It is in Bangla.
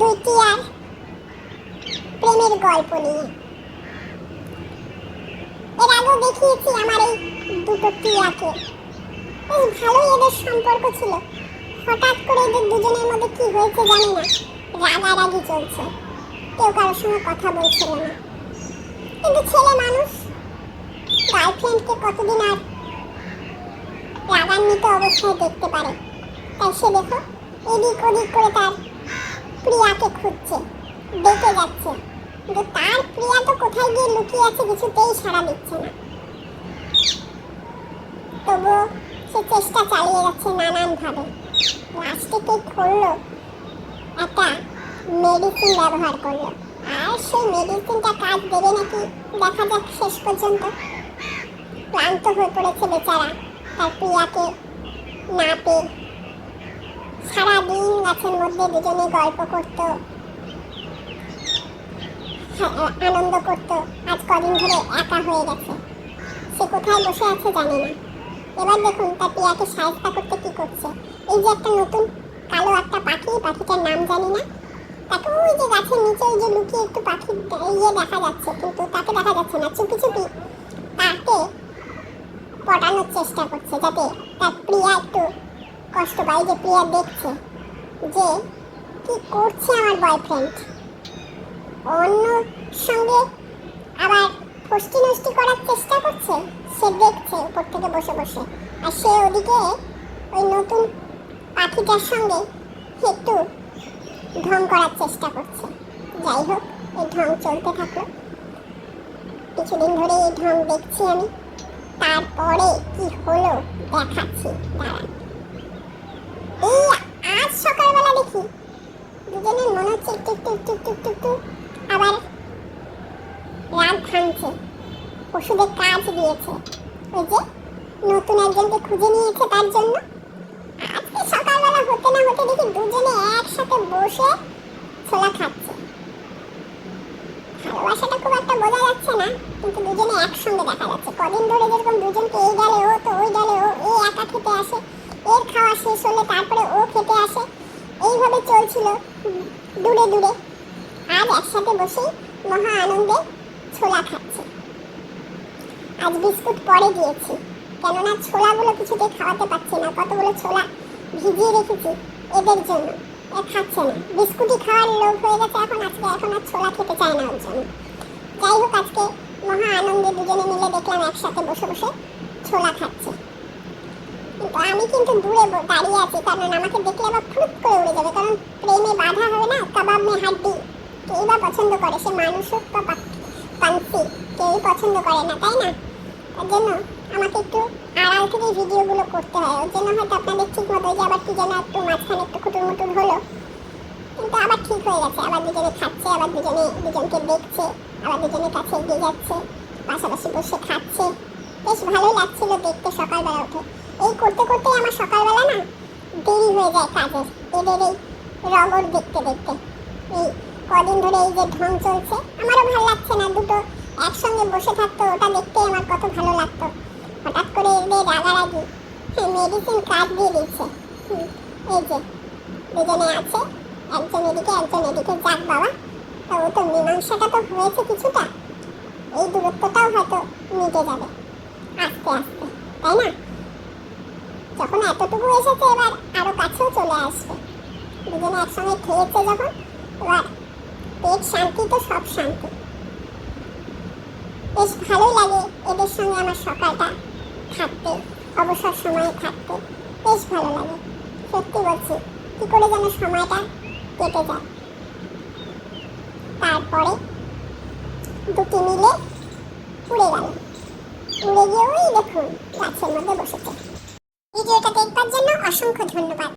দুইটি আর প্রেমের গল্প নিয়ে। এর আগেও দেখিয়েছি আমার এই দুটো টিয়াকে বেশ ভালোই এদের সম্পর্ক ছিল। হঠাৎ করে এদের দুজনের মধ্যে কি হয়েছে জানি না। রাগারাগি চলছে। কেউ কারোর সঙ্গে কথা বলছিল না। কিন্তু ছেলে মানুষ গার্লফ্রেন্ডকে কতদিন আর রাগান্বিত অবস্থায় দেখতে পারে? তাই সে দেখো, এদিক ওদিক করে তার প্রিয়াকে খুঁজছে দেখে যাচ্ছে। কিন্তু তার প্রিয়া তো কোথায় গিয়ে লুকিয়ে আছে কিছুতেই সাড়া দিচ্ছে না। তবুও সে চেষ্টা চালিয়ে যাচ্ছে নানানভাবে। লাস্টে কে করল একটা মেডিসিন ব্যবহার করল। আর সেই মেডিসিনটা কাজ দেবে নাকি? দেখা যাক শেষ পর্যন্ত। ক্লান্ত হয়ে পড়েছে বেচারা। তার প্রিয়াকে না পেয়ে সারাদিন গাছের মধ্যে দুজনে গল্প করতো। হ্যাঁ, আনন্দ করতো। আজ কদিন ধরে একা হয়ে গেছে। সে কোথায় বসে আছে জানি না। এবার দেখুন তার পিয়াকে সাহায্য করতে কি করছে। এই যে একটা নতুন কালো একটা পাখি পাখিটার নাম জানি না। তাকে ওই যে গাছের নিচে ওই যে লুকিয়ে একটু পাখি ইয়ে দেখা যাচ্ছে কিন্তু তাকে দেখা যাচ্ছে না। চুপি চুপি তাকে পটানোর চেষ্টা করছে যাতে তার প্রিয়া একটু কষ্ট পায় যে প্রিয়া দেখছে। যে, কি করছে আমার বয়ফ্রেন্ড অন্য সঙ্গে আবার ফষ্টি নষ্টি করার চেষ্টা করছে, সে দেখছে উপর থেকে বসে বসে। আর সে ওদিকে ওই নতুন পাখিটার সঙ্গে একটু ঢং করার চেষ্টা করছে। যাই হোক, এই ঢং চলতে থাকল। কিছুদিন ধরে এই ঢং দেখছি আমি। তারপরে কি হলো দেখাচ্ছি আজ সকালবেলা দেখি। দুজনের মনে হচ্ছে একটু একটু একটু একটু একটু একটু আবার রাত ভাঙছে। ওষুধের কাজ দিয়েছে। ওই যে নতুন একজনকে খুঁজে নিয়েছে তার জন্য। আজকে সকালবেলা হতে না হতে দেখি দুজনে একসাথে বসে ছোলা খাচ্ছে। ভালোবাসাটা খুব একটা বোঝা যাচ্ছে না, কিন্তু দুজনে একসঙ্গে দেখা যাচ্ছে। কদিন ধরে যেরকম দুজনকে এই গেলে ও তো ওই গেলে ও এই একা খেতে আসে, এর খাওয়া শেষ হলে তারপরে ও খেতে চলছিল দূরে দূরে। আজ একসাথে বসেই মহা আনন্দে ছোলা খাচ্ছে। আজ বিস্কুট পরে দিয়েছি। কেননা ছোলাগুলো কিছুতেই খাওয়াতে পারছি না। কতগুলো ছোলা ভিজিয়ে রেখেছি এদের জন্য। এ খাচ্ছে না। বিস্কুটই খাওয়ার লোভ হয়ে গেছে এখন। আজকে এখন আর ছোলা খেতে চায় না ওর জন্য। যাই হোক, আজকে মহা আনন্দে দুজনে মিলে দেখলাম একসাথে বসে বসে ছোলা খাচ্ছে। আমি কিন্তু দূরে দাঁড়িয়ে আছি, কারণ আমাকে দেখলে আবার ফুট করে উড়ে যাবে, কারণ প্রেমে বাধা হবে না কাবাব মে হাড্ডি। কেই বা পছন্দ করে, সে মানুষ হোক বা পাখি কেউই পছন্দ করে না, তাই না? তার জন্য আমাকে একটু আড়াল থেকে ভিডিওগুলো করতে হয়, ওর জন্য হয়তো আপনাদের ঠিক মতো যে আবার কি যেন একটু মাঝখানে একটু খুটুর মুটুর হলো। কিন্তু আবার ঠিক হয়ে গেছে, আবার দুজনে খাচ্ছে, আবার দুজনে, দুজনকে দেখছে, আবার দুজনের কাছে এগিয়ে যাচ্ছে, পাশাপাশি বসে খাচ্ছে। বেশ ভালোই লাগছিল দেখতে সকালবেলা উঠে। এই করতে করতে আমার সকালবেলা না দেরি হয়ে যায় কাজের। এদের এই রগর দেখতে দেখতে। এই কদিন ধরে এই যে ঢং চলছে, আমারও ভালো লাগছে না। দুটো একসঙ্গে বসে থাকতো, ওটা দেখতে আমার কত ভালো লাগতো। হঠাৎ করে এদের রাগারাগি মেডিসিন কাজ দিয়ে দিচ্ছে। এই যে দুজনে আছে, একজন এদিকে একজন এদিকে। যাক বাবা, তা ও তো মীমাংসাটা তো হয়েছে কিছুটা। এই দূরত্বটাও হয়তো মিটে যাবে। আস্তে আস্তে, তাই না? যখন এতটুকু এসেছে, এবার আরও কাছেও চলে আসবে। দুজনে একসঙ্গে খেয়েছে যখন, এবার পেট শান্তি তো সব শান্তি। বেশ ভালোই লাগে এদের সঙ্গে আমার সকালটা থাকতে, অবসর সময়ে থাকতে। বেশ ভালো লাগে, সত্যি বলছি, কি করে যেন সময়টা কেটে যায়। তারপরে দুটি মিলে উড়ে গেল। উড়ে গিয়ে ওই দেখুন, গাছের মধ্যে বসেছে। ভিডিওটা দেখবার জন্য অসংখ্য ধন্যবাদ।